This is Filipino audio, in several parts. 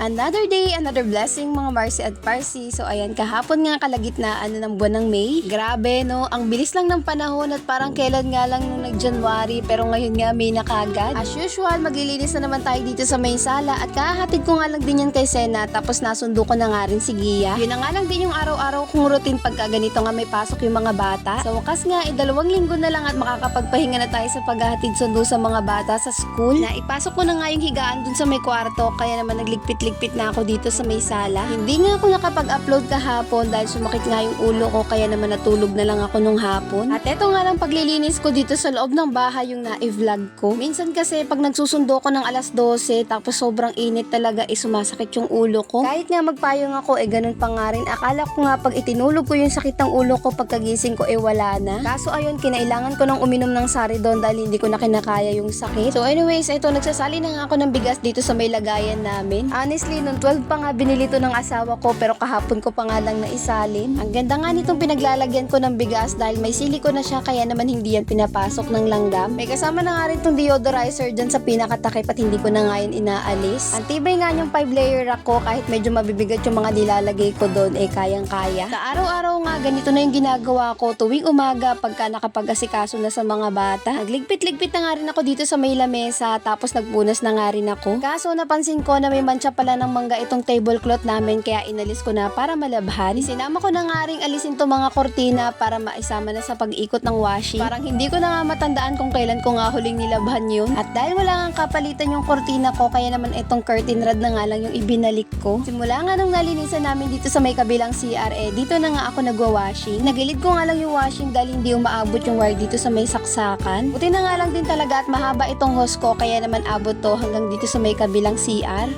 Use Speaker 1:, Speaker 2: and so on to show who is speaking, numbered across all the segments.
Speaker 1: Another day, another blessing mga Marcy at Parsi. So ayan, kahapon nga kalagitnaan na ng buwan ng May. Grabe no, ang bilis lang ng panahon at parang kailan nga lang nung nag-January pero ngayon nga May na kagad. As usual, maglilinis na naman tayo dito sa may sala at kahatid ko nga lang din yan kay Sena tapos nasundo ko na nga rin si Gia. Yun na nga lang din yung araw-araw kong routine pagka ganito nga may pasok yung mga bata. Sa wakas nga, eh, dalawang linggo na lang at makakapagpahinga na tayo sa paghahatid sundo sa mga bata sa school. Na ipasok ko na nga yung higaan dun sa may kwarto kaya naman nagligpit-ligpit na ako dito sa may sala. Hindi nga ako nakapag-upload kahapon dahil sumakit nga yung ulo ko kaya naman natulog na lang ako nung hapon. At eto nga lang paglilinis ko dito sa loob ng bahay yung na-vlog ko. Minsan kasi pag nagsusundo ko ng alas 12 tapos sobrang init talaga eh sumasakit yung ulo ko. Kahit nga magpayong ako eh ganun pa nga rin. Akala ko nga pag itinulog ko yung sakit ng ulo ko pagkagising ko eh wala na. Kaso ayun kinailangan ko nang uminom ng Saridon dahil hindi ko na kinakaya yung sakit. So anyways, ito nagsasali na nga ako ng bigas dito sa may lagayan namin. Honestly, nung 12 pa nga binili to ng asawa ko pero kahapon ko pa nga lang naisalin. Ang ganda nga nitong pinaglalagyan ko ng bigas dahil may siliko na siya kaya naman hindi yan pinapasok ng langgam. May kasama na nga rin tong deodorizer dyan sa pinakatakip at hindi ko na nga yan inaalis. Ang tibay nga yung 5 layer rack kahit medyo mabibigat yung mga nilalagay ko doon eh kayang-kaya. Sa araw-araw nga ganito na yung ginagawa ko tuwing umaga pagka nakapag-asikaso na sa mga bata. Nagligpit-ligpit na nga rin ako dito sa may lamesa tapos nagpunas na nga rin ako. Kaso napansin ko na may mancha pala ng mangga itong tablecloth namin kaya inalis ko na para malabhan. Sinama ko na nga rin alisin to mga kortina para maisama na sa pag-ikot ng washing. Parang hindi ko na nga matandaan kung kailan ko nga huling nilabhan yun. At dahil wala nga kapalitan yung kortina ko kaya naman itong curtain rod na nga lang yung ibinalik ko. Simula nga nung nalinisan namin dito sa may kabilang CR eh, dito na nga ako nagwa-washing. Nagilid ko nga lang yung washing dahil hindi umaabot yung wire dito sa may saksakan. Buti na nga lang din talaga at mahaba itong hose ko kaya naman abot to hanggang dito sa may kabilang CR.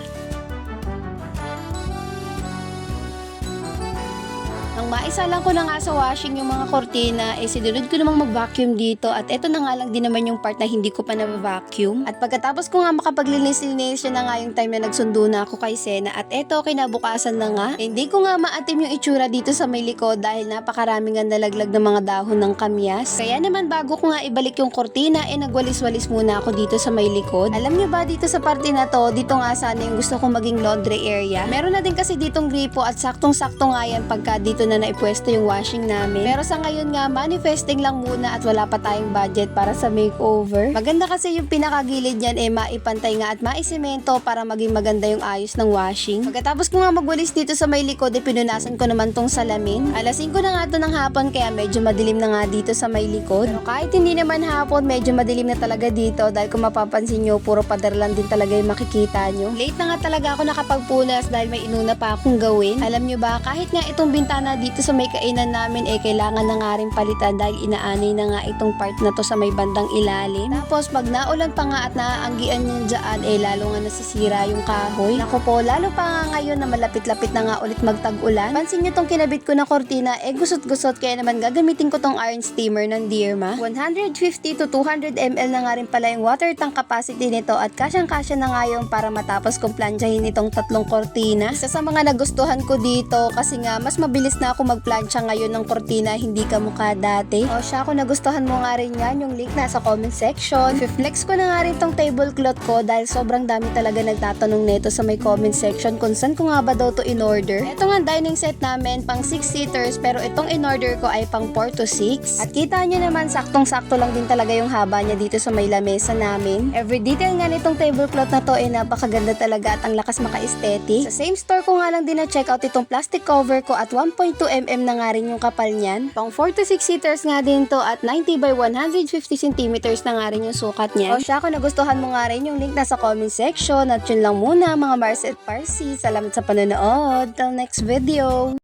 Speaker 1: Maisa lang ko na nga sa washing yung mga kortina, eh sinunod ko namang mag-vacuum dito at eto na nga lang din naman yung part na hindi ko pa na-vacuum. At pagkatapos ko nga makapaglinis-linis siya na nga yung time na nagsundo na ako kay Sena at eto kinabukasan na nga. Eh, hindi ko nga maatim yung itsura dito sa may likod dahil napakarami nga nalaglag ng mga dahon ng kamyas. Kaya naman bago ko nga ibalik yung kortina, eh nagwalis-walis muna ako dito sa may likod. Alam nyo ba dito sa parte na to, dito nga sana yung gusto kong maging laundry area. Meron na din kasi ditong gripo at saktong-sakto nga yan pagka dito na naipwesto yung washing namin. Pero sa ngayon nga, manifesting lang muna at wala pa tayong budget para sa makeover. Maganda kasi yung pinakagilid niyan eh maipantay nga at maisemento para maging maganda yung ayos ng washing. Pagkatapos ko nga magwalis dito sa may likod, eh pinunasan ko naman tong salamin. Alasin ko na nga to ng hapon kaya medyo madilim na nga dito sa may likod. Pero kahit hindi naman hapon, medyo madilim na talaga dito dahil kung mapapansin nyo, puro pader lang din talaga yung makikita nyo. Late na nga talaga ako nakapagpunas dahil may inuna pa akong gawin. Alam nyo ba, kahit nga itong bintana dito sa may kainan namin eh kailangan na nga rin palitan dahil inaanay na nga itong part na to sa may bandang ilalim. Tapos pag naulan pa nga at naaanggian nyo dyan eh lalo nga nasisira yung kahoy. Naku po, lalo pa nga ngayon na malapit-lapit na nga ulit magtag-ulan. Pansin nyo tong kinabit ko na kortina eh gusot-gusot kaya naman gagamitin ko tong iron steamer ng Dearma. 150 to 200 ml na nga rin pala yung water tank capacity nito at kasyang-kasya na nga yung para matapos kong plansyahin itong tatlong kortina. Isa sa mga nagustuhan ko dito kasi nga mas mabilis na ako magplansya ngayon ng kortina hindi ka mukha dati. O siya kung nagustuhan mo nga rin yan yung link nasa comment section. Flex ko na nga rin tong tablecloth ko dahil sobrang dami talaga nagtatanong nito sa may comment section kung saan ko nga ba daw to in order. Ito nga dining set namin pang 6 seaters pero itong in order ko ay pang 4 to 6. At kita nyo naman saktong-sakto lang din talaga yung haba niya dito sa may lamesa namin. Every detail nga nitong tablecloth na to ay napakaganda talaga at ang lakas maka-aesthetic. Sa same store ko nga lang din na check out itong plastic cover ko at 1.2 mm na nga rin yung kapal niyan. Pang 4 to 6 seaters nga din to at 90 by 150 centimeters na nga rin yung sukat niya. O siya kung nagustuhan mo nga rin yung link nasa comment section at yun lang muna mga Mars at Parsi. Salamat sa panonood. Till next video!